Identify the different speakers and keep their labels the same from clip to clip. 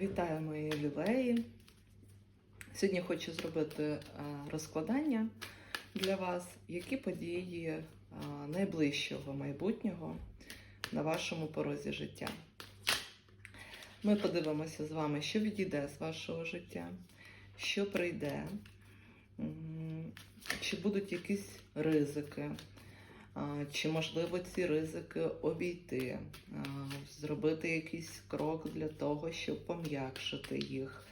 Speaker 1: Вітаю мої лілеї. Сьогодні хочу зробити е, розкладання для вас, які події е, найближчого майбутнього на вашому порозі життя. Ми подивимося з вами, що відійде з вашого життя, що прийде, чи будуть якісь ризики, чи можливо ці ризики обійти, зробити якийсь крок для того, щоб пом'якшити їх,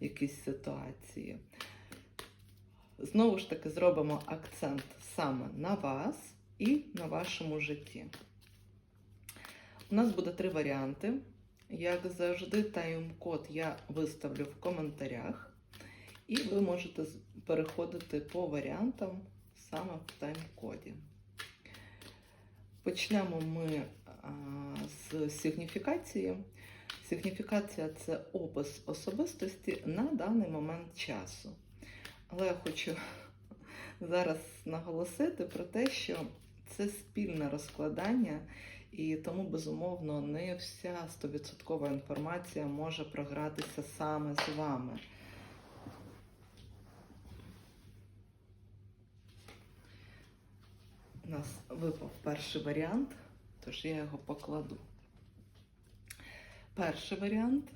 Speaker 1: якісь ситуації. Знову ж таки, зробимо акцент саме на вас і на вашому житті. У нас буде три варіанти. Як завжди, тайм-код я виставлю в коментарях, і ви можете переходити по варіантам саме в тайм-коді. Почнемо ми з сигніфікації. Сигніфікація це опис особистості на даний момент часу. Але я хочу зараз наголосити про те, що це спільне розкладання, і тому, безумовно, не вся 100% інформація може програтися саме з вами. У нас випав перший варіант, тож я його покладу. Перший варіант,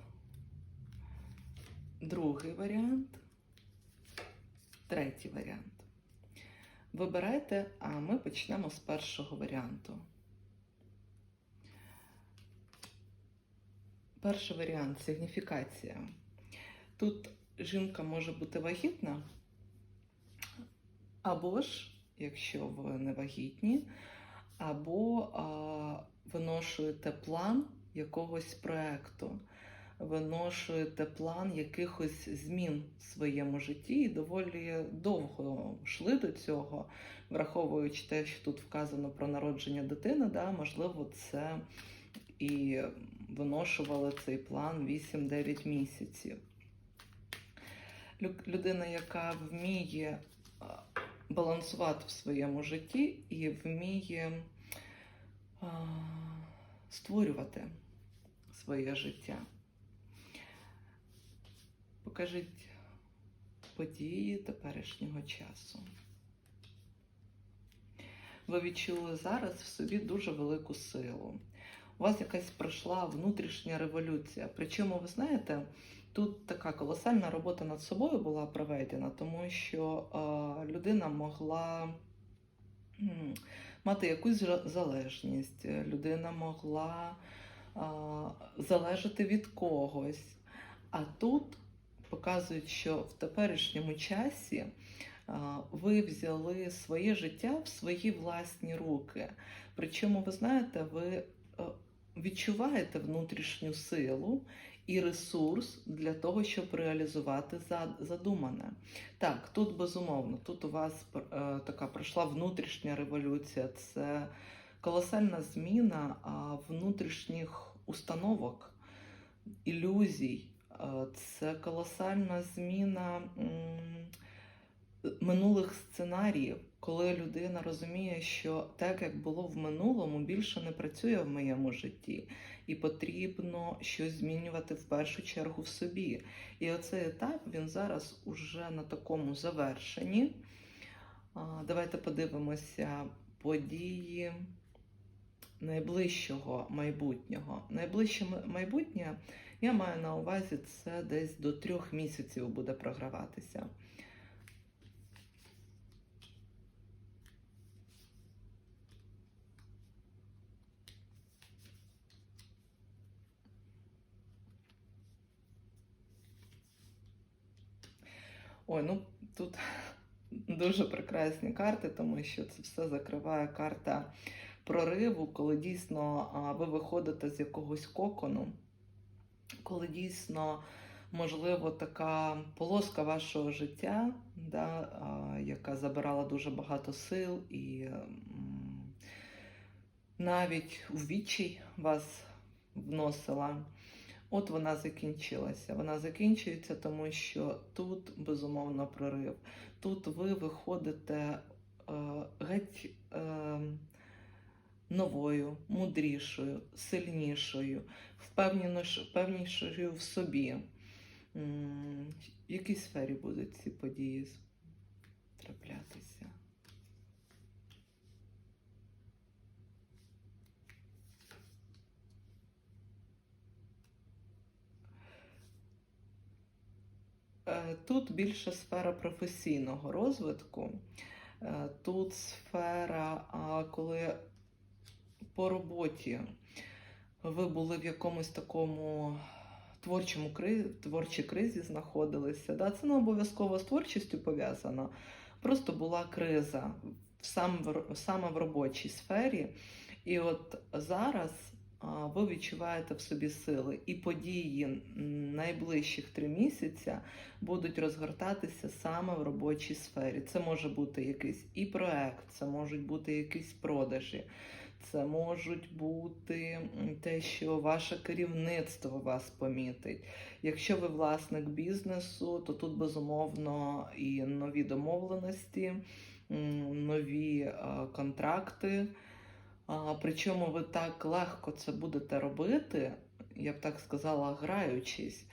Speaker 1: другий варіант, третій варіант. Вибирайте, а ми почнемо з першого варіанту. Перший варіант сигніфікація. Тут жінка може бути вагітна, або ж, якщо ви не вагітні, або а, виношуєте план якогось проекту, виношуєте план якихось змін в своєму житті і доволі довго йшли до цього, враховуючи те, що тут вказано про народження дитини, да, можливо, це і виношували цей план 8-9 місяців. Людина, яка вміє балансувати в своєму житті і вміє а, створювати своє життя. Покажіть події теперішнього часу. Ви відчули зараз в собі дуже велику силу. У вас якась пройшла внутрішня революція. Причому, ви знаєте, тут така колосальна робота над собою була проведена, тому що е, людина могла мати якусь залежність, людина могла е, залежати від когось. А тут показують, що в теперішньому часі а, ви взяли своє життя в свої власні руки. Причому, ви знаєте, ви е, відчуваєте внутрішню силу і ресурс для того, щоб реалізувати задумане. Так, тут безумовно, тут у вас е, така пройшла внутрішня революція, це колосальна зміна внутрішніх установок, ілюзій. Е, Це колосальна зміна минулих сценаріїв, коли людина розуміє, що так, як було в минулому, більше не працює в моєму житті, і потрібно щось змінювати в першу чергу в собі. І оцей етап він зараз уже на такому завершенні. Давайте подивимося події найближчого майбутнього. Найближче майбутнє я маю на увазі, це десь до трьох місяців буде програватися. Ой, ну тут дуже прекрасні карти, тому що це все закриває карта прориву, коли дійсно ви виходите з якогось кокону, коли дійсно можливо така полоска вашого життя, да, яка забирала дуже багато сил і навіть у відчай вас вносила. От вона закінчилася. Вона закінчується, тому що тут безумовно прорив. Тут ви виходите е, геть е, новою, мудрішою, сильнішою, впевнішою в собі. В якій сфері будуть ці події траплятися? Тут більше сфера професійного розвитку. Е, Тут сфера, коли по роботі ви були в якомусь такому творчому творчій кризі знаходилися. Да? Це не обов'язково з творчістю пов'язано. Просто була криза сам... саме в робочій сфері. І от зараз ви відчуваєте в собі сили, і події найближчих три місяці будуть розгортатися саме в робочій сфері. Це може бути якийсь і проект, це можуть бути якісь продажі, це можуть бути те, що ваше керівництво вас помітить. Якщо ви власник бізнесу, то тут безумовно і нові домовленості, нові контракти. Причому ви так легко це будете робити, я б так сказала, граючись.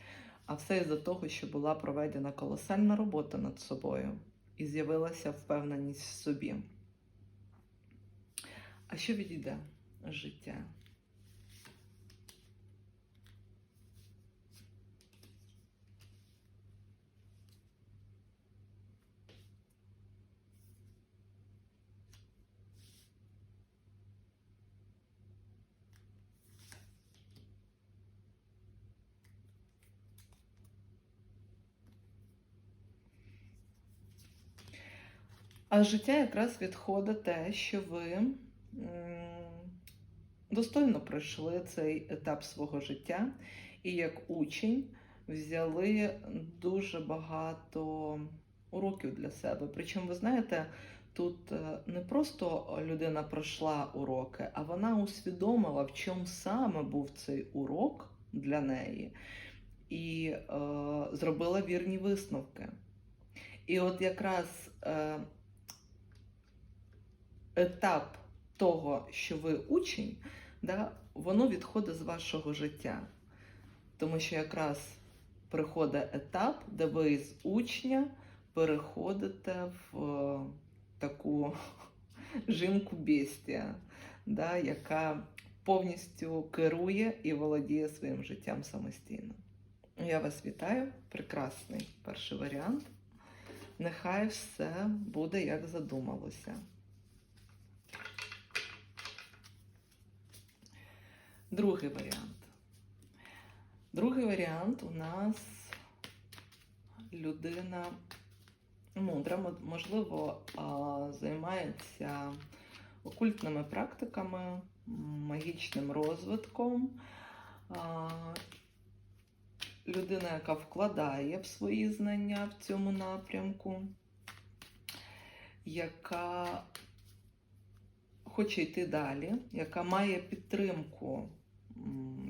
Speaker 1: А все із-за того, що була проведена колосальна робота над собою і з'явилася впевненість в собі. А що відійде життя? А життя якраз відходить те, що ви достойно пройшли цей етап свого життя, і як учень взяли дуже багато уроків для себе. Причому, ви знаєте, тут е, не просто людина пройшла уроки, а вона усвідомила, в чому саме був цей урок для неї, і е, зробила вірні висновки. І от якраз е, етап того, що ви учень, да, воно відходить з вашого життя. Тому що якраз приходить етап, де ви з учня переходите в е, таку жінку бестія, да, яка повністю керує і володіє своїм життям самостійно. Я вас вітаю, прекрасний перший варіант. Нехай все буде як задумалося. Другий варіант. Другий варіант у нас людина мудра, можливо, займається окультними практиками, магічним розвитком. Людина, яка вкладає в свої знання в цьому напрямку, яка хоче йти далі, яка має підтримку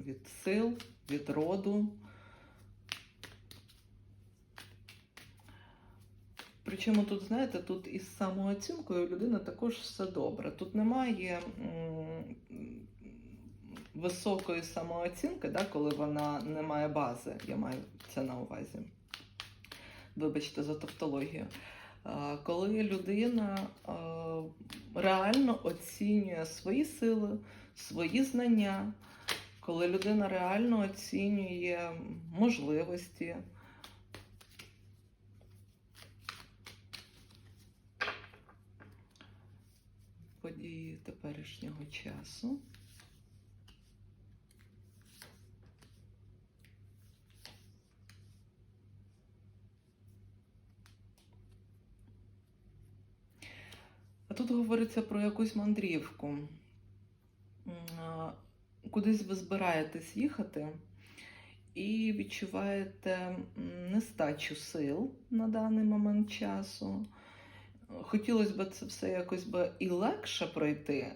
Speaker 1: від сил, від роду. Причому тут, знаєте, тут із самооцінкою у людини також все добре. Тут немає високої самооцінки, да, коли вона не має бази. Я маю це на увазі. Вибачте за тавтологію. Коли людина реально оцінює свої сили, свої знання, коли людина реально оцінює можливості. Події теперішнього часу. А тут говориться про якусь мандрівку. Кудись ви збираєтесь їхати і відчуваєте нестачу сил на даний момент часу. Хотілося б це все якось би і легше пройти,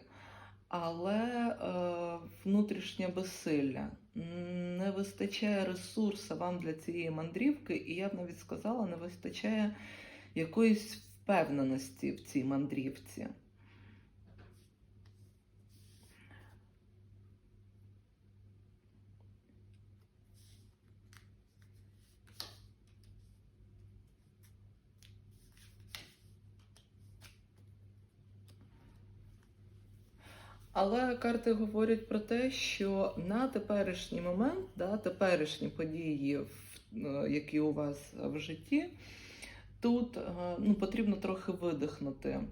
Speaker 1: але е, внутрішнє безсилля. Не вистачає ресурсу вам для цієї мандрівки, і я б навіть сказала, не вистачає якоїсь впевненості в цій мандрівці. Але карти говорять про те, що на теперішній момент, да, теперішні події, е, які у вас в житті, тут е, ну, потрібно трохи видихнути, е,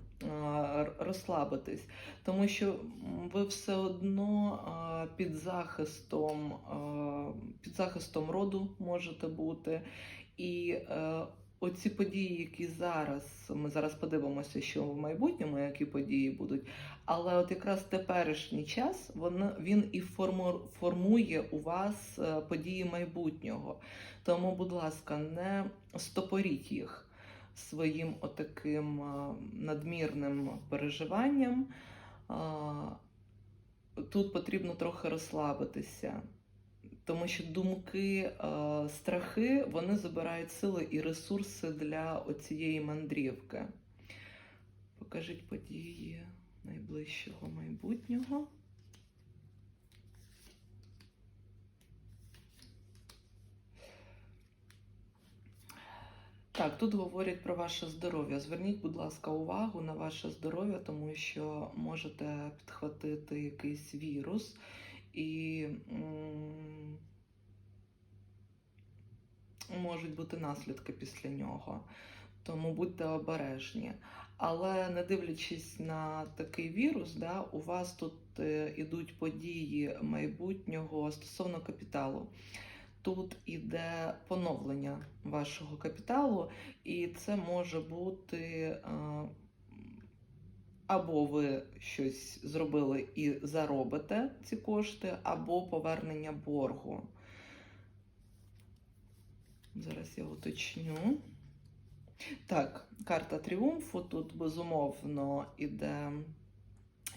Speaker 1: розслабитись, тому що ви все одно під захистом, під захистом роду можете бути. І оці події, які зараз, ми зараз подивимося, що в майбутньому, які події будуть. Але от якраз теперішній час він, він і формує у вас е, події майбутнього. Тому, будь ласка, не стопоріть їх своїм отаким е, надмірним переживанням. Тут потрібно трохи розслабитися, тому що думки, е, страхи вони забирають сили і ресурси для оцієї мандрівки. Покажіть події найближчого майбутнього. Так, тут говорять про ваше здоров'я. Зверніть, будь ласка, увагу на ваше здоров'я, тому що можете підхватити якийсь вірус і можуть бути наслідки після нього. Тому будьте обережні. Але не дивлячись на такий вірус, да, у вас тут е, ідуть події майбутнього стосовно капіталу. Тут іде поновлення вашого капіталу, і це може бути е, або ви щось зробили і заробите ці кошти, або повернення боргу. Зараз я уточню. Так, карта тріумфу тут безумовно іде,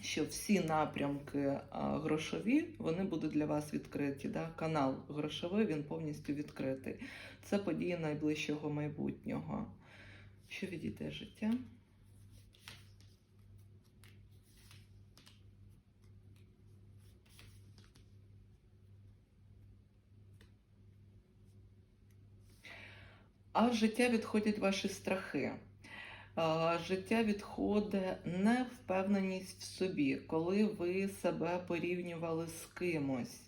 Speaker 1: що всі напрямки грошові вони будуть для вас відкриті. Да? Канал грошовий він повністю відкритий. Це події найближчого майбутнього. Що відійде життя? А життя відходять ваші страхи. Життя відходить невпевненість в собі, коли ви себе порівнювали з кимось.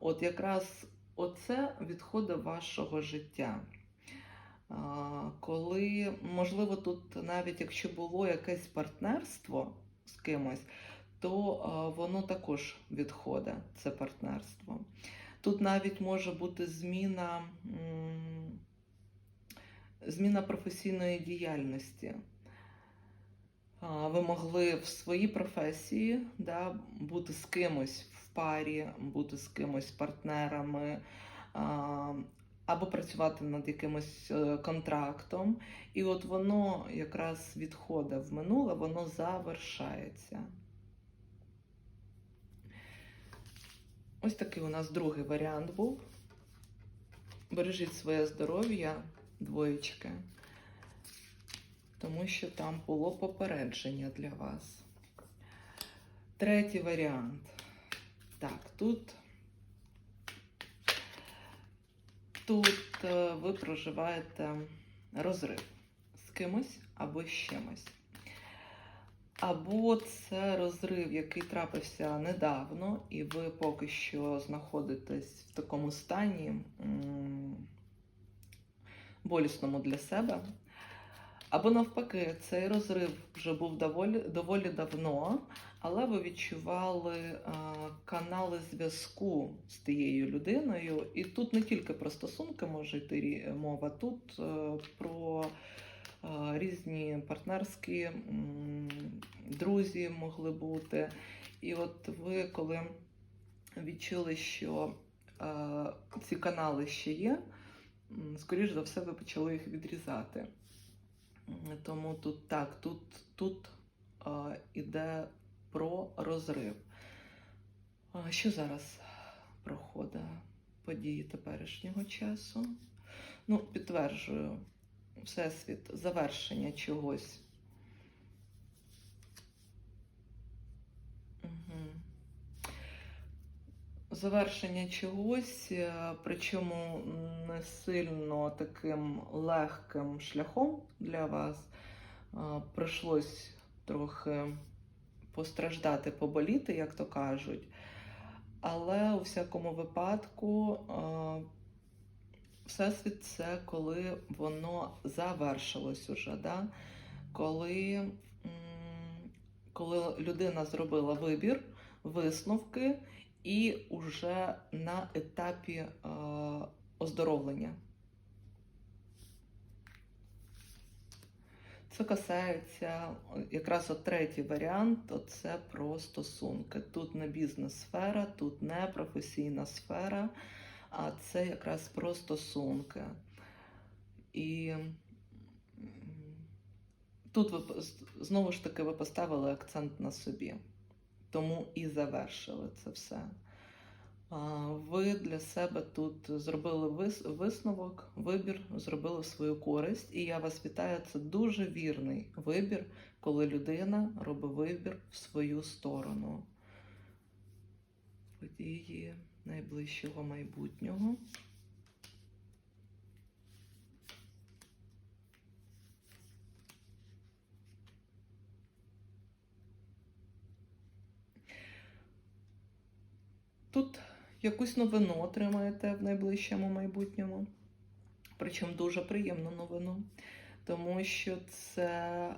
Speaker 1: От якраз оце відходить вашого життя. Коли, можливо, тут навіть якщо було якесь партнерство з кимось, то воно також відходить, це партнерство. Тут навіть може бути зміна. Зміна професійної діяльності. Ви могли в своїй професії да, бути з кимось в парі, бути з кимось партнерами, або працювати над якимось е, контрактом. І от воно якраз відходить в минуле, воно завершається. Ось такий у нас другий варіант був. Бережіть своє здоров'я, двоєчки, тому що там було попередження для вас. Третій варіант. Так, тут, тут е, ви проживаєте розрив з кимось або з чимось. Або це розрив, який трапився недавно, і ви поки що знаходитесь в такому стані болісному для себе. Або навпаки, цей розрив вже був доволі, доволі давно, але ви відчували е, канали зв'язку з тією людиною. І тут не тільки про стосунки може йти мова, тут е, про е, різні партнерські м, друзі могли бути. І от ви, коли відчули, що е, ці канали ще є, скоріш за все, ви почали їх відрізати. Тому тут так, тут, тут е, іде про розрив. А що зараз проходить події теперішнього часу? Ну, підтверджую, Всесвіт, завершення чогось. Завершення чогось, е, причому не сильно таким легким шляхом для вас. Е, Прийшлось трохи постраждати, поболіти, як то кажуть. Але у всякому випадку е, всесвіт це коли воно завершилось уже. Да? Коли, коли людина зробила вибір, висновки і уже на етапі е, оздоровлення. Це касається якраз от третій варіант, то це про стосунки. Тут не бізнес-сфера, тут не професійна сфера, а це якраз про стосунки. І тут ви знову ж таки ви поставили акцент на собі, тому і завершили це все. Ви для себе тут зробили висновок, вибір, зробили свою користь, і я вас вітаю. Це дуже вірний вибір, коли людина робить вибір в свою сторону. Події найближчого майбутнього. Тут якусь новину отримаєте в найближчому майбутньому. Причому дуже приємну новину, тому що це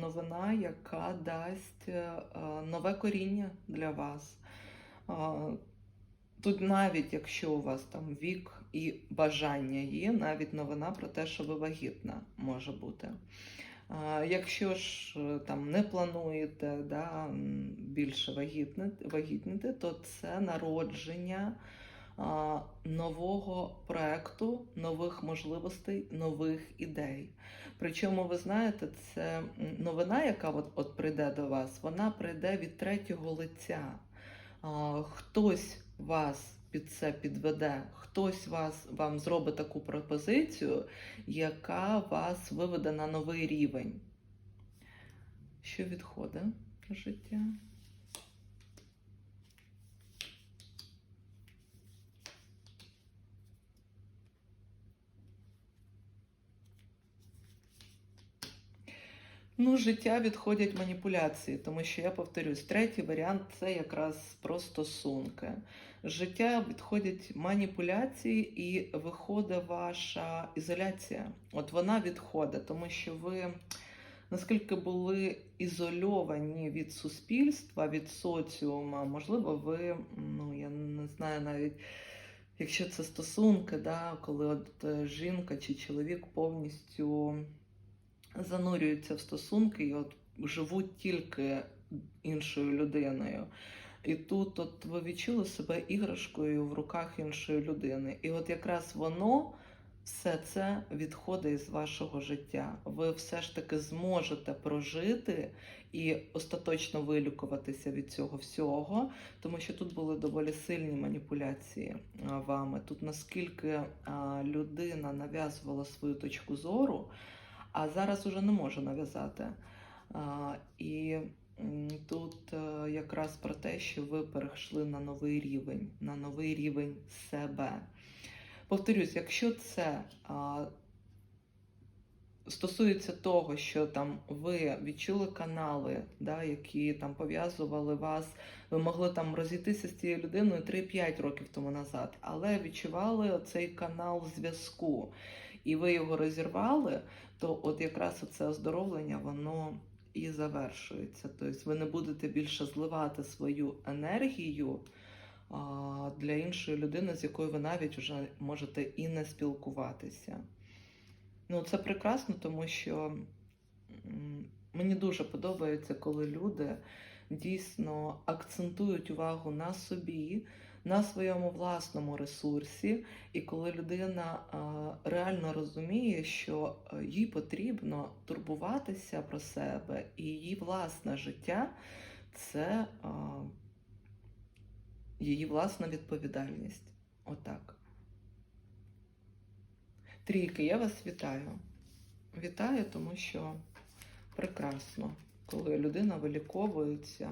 Speaker 1: новина, яка дасть е, нове коріння для вас. Тут навіть якщо у вас там вік і бажання є, навіть новина про те, що ви вагітна може бути. Якщо ж е, там не плануєте да, більше вагітнити, то це народження нового проекту, нових можливостей, нових ідей. Причому, ви знаєте, це новина, яка от, от прийде до вас, вона прийде від третього лиця. Хтось вас під це підведе, хтось вас вам зробить таку пропозицію, яка вас виведе на новий рівень. Що відходить життя? Ну, життя відходять маніпуляції, тому що я повторюсь, третій варіант це якраз про стосунки. Життя відходять маніпуляції і виходить ваша ізоляція. От вона відходить, тому що ви наскільки були ізольовані від суспільства, від соціума, можливо, ви, ну я не знаю навіть. Якщо це стосунки, да, коли от е, жінка чи чоловік повністю занурюються в стосунки і от живуть тільки іншою людиною. І тут от ви відчули себе іграшкою в руках іншої людини. І от якраз воно все це відходить із вашого життя. Ви все ж таки зможете прожити і остаточно вилікуватися від цього всього, тому що тут були доволі сильні маніпуляції вами. Тут наскільки людина нав'язувала свою точку зору, а зараз уже не може нав'язати. І тут е, якраз про те, що ви перейшли на новий рівень, на новий рівень себе. Повторюсь, якщо це стосується того, що там ви відчули канали, да, які там пов'язували вас, ви могли там розійтися з цією людиною 3-5 років тому назад, але відчували цей канал зв'язку, і ви його розірвали, то от якраз це оздоровлення, воно і завершується. Тобто ви не будете більше зливати свою енергію для іншої людини, з якою ви навіть вже можете і не спілкуватися. Ну, це прекрасно, тому що мені дуже подобається, коли люди дійсно акцентують увагу на собі, на своєму власному ресурсі, і коли людина реально розуміє, що е, їй потрібно турбуватися про себе і її власне життя це її власна відповідальність. Отак. Трійки, я вас вітаю. Вітаю, тому що прекрасно, коли людина виліковується.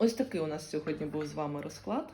Speaker 1: Ось такий у нас сьогодні був з вами розклад.